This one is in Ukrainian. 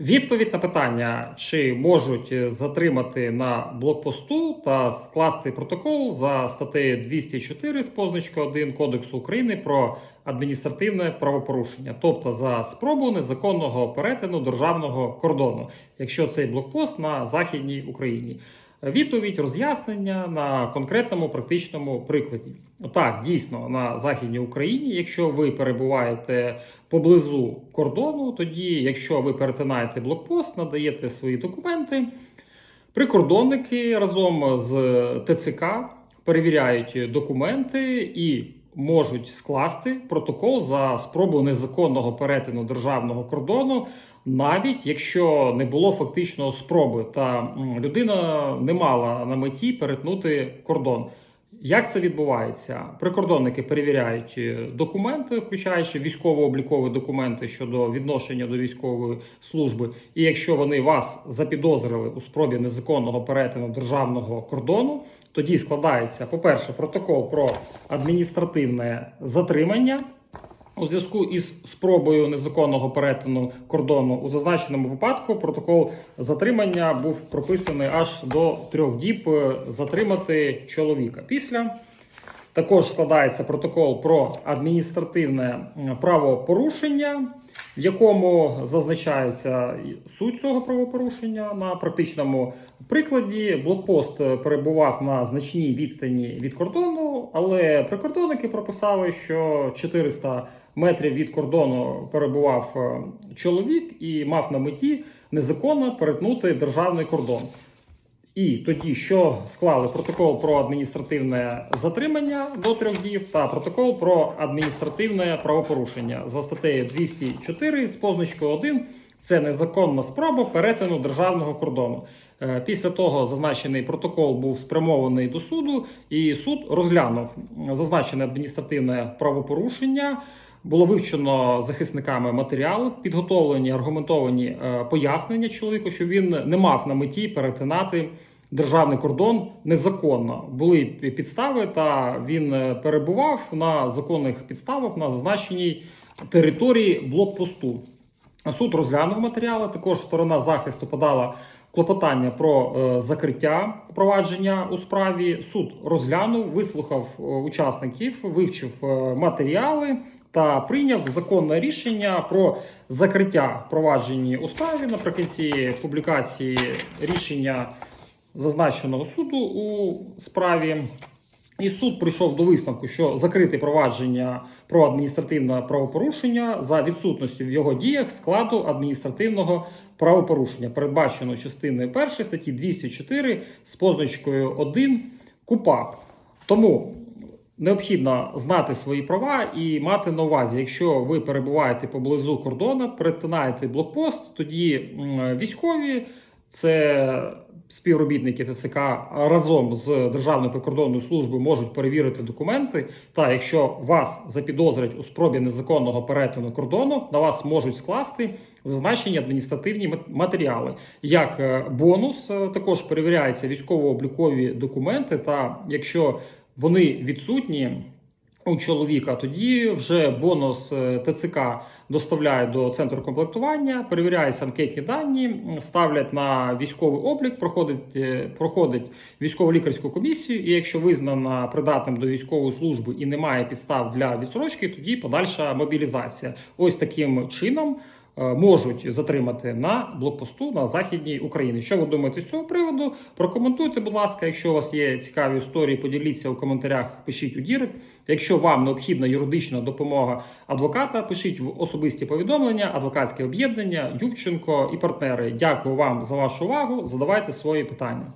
Відповідь на питання, чи можуть затримати на блокпосту та скласти протокол за статтею 204 з позначкою 1 Кодексу України про адміністративне правопорушення, тобто за спробу незаконного перетину державного кордону, якщо цей блокпост на західній Україні. Відповідь роз'яснення на конкретному практичному прикладі. Так, дійсно, на західній Україні, якщо ви перебуваєте поблизу кордону, тоді, якщо ви перетинаєте блокпост, надаєте свої документи, прикордонники разом з ТЦК перевіряють документи і можуть скласти протокол за спробу незаконного перетину державного кордону навіть якщо не було фактичного спроби, та людина не мала на меті перетнути кордон. Як це відбувається? Прикордонники перевіряють е, документи, включаючи військово-облікові документи щодо відношення до військової служби. І якщо вони вас запідозрили у спробі незаконного перетину державного кордону, тоді складається, по-перше, протокол про адміністративне затримання. У зв'язку із спробою незаконного перетину кордону у зазначеному випадку протокол затримання був прописаний аж до трьох діб затримати чоловіка. Після також складається протокол про адміністративне правопорушення, в якому зазначається суть цього правопорушення на практичному прикладі. Блокпост перебував на значній відстані від кордону, але прикордонники прописали, що 400 метрів від кордону перебував е, чоловік і мав на меті незаконно перетнути державний кордон. І тоді, що склали протокол про адміністративне затримання до трьох днів та протокол про адміністративне правопорушення за статтею 204 з позначкою 1 це незаконна спроба перетину державного кордону. Е, Після того зазначений протокол був спрямований до суду, і суд розглянув зазначене адміністративне правопорушення. Було вивчено захисниками матеріал, підготовлені аргументовані е, пояснення чоловіку, що він не мав на меті перетинати державний кордон незаконно. Були підстави, та він е, перебував на законних підставах на зазначеній території блокпосту. Суд розглянув матеріали. Також сторона захисту подала клопотання про е, закриття провадження у справі. Суд розглянув, вислухав е, учасників, вивчив е, матеріали та прийняв законне рішення про закриття провадження у справі наприкінці публікації рішення зазначеного суду у справі. І суд прийшов до висновку, що закрити провадження про адміністративне правопорушення за відсутністю в його діях складу адміністративного правопорушення, передбачено частиною 1 статті 204 з позначкою 1 КУПАП. Тому необхідно знати свої права і мати на увазі, якщо ви перебуваєте поблизу кордону, перетинаєте блокпост, тоді військові це співробітники ТЦК разом з Державною прикордонною службою можуть перевірити документи. Та якщо вас запідозрять у спробі незаконного перетину кордону, на вас можуть скласти зазначені адміністративні мат- матеріали. Як е, бонус, е, також перевіряються військово-облікові документи. Та якщо вони відсутні, у чоловіка. Тоді вже бонус е, ТЦК доставляють до центру комплектування, перевіряються анкетні дані, ставлять на військовий облік, проходить, е, проходить військово-лікарську комісію. І якщо визнана придатним до військової служби і немає підстав для відсрочки, тоді подальша мобілізація. Ось таким чином. Е, Можуть затримати на блокпосту на західній Україні. Що ви думаєте з цього приводу? Прокоментуйте, будь ласка. Якщо у вас є цікаві історії, поділіться у коментарях. Пишіть у Дірект. Якщо вам необхідна юридична допомога адвоката, пишіть в особисті повідомлення, адвокатське об'єднання, Ювченко і партнери. Дякую вам за вашу увагу. Задавайте свої питання.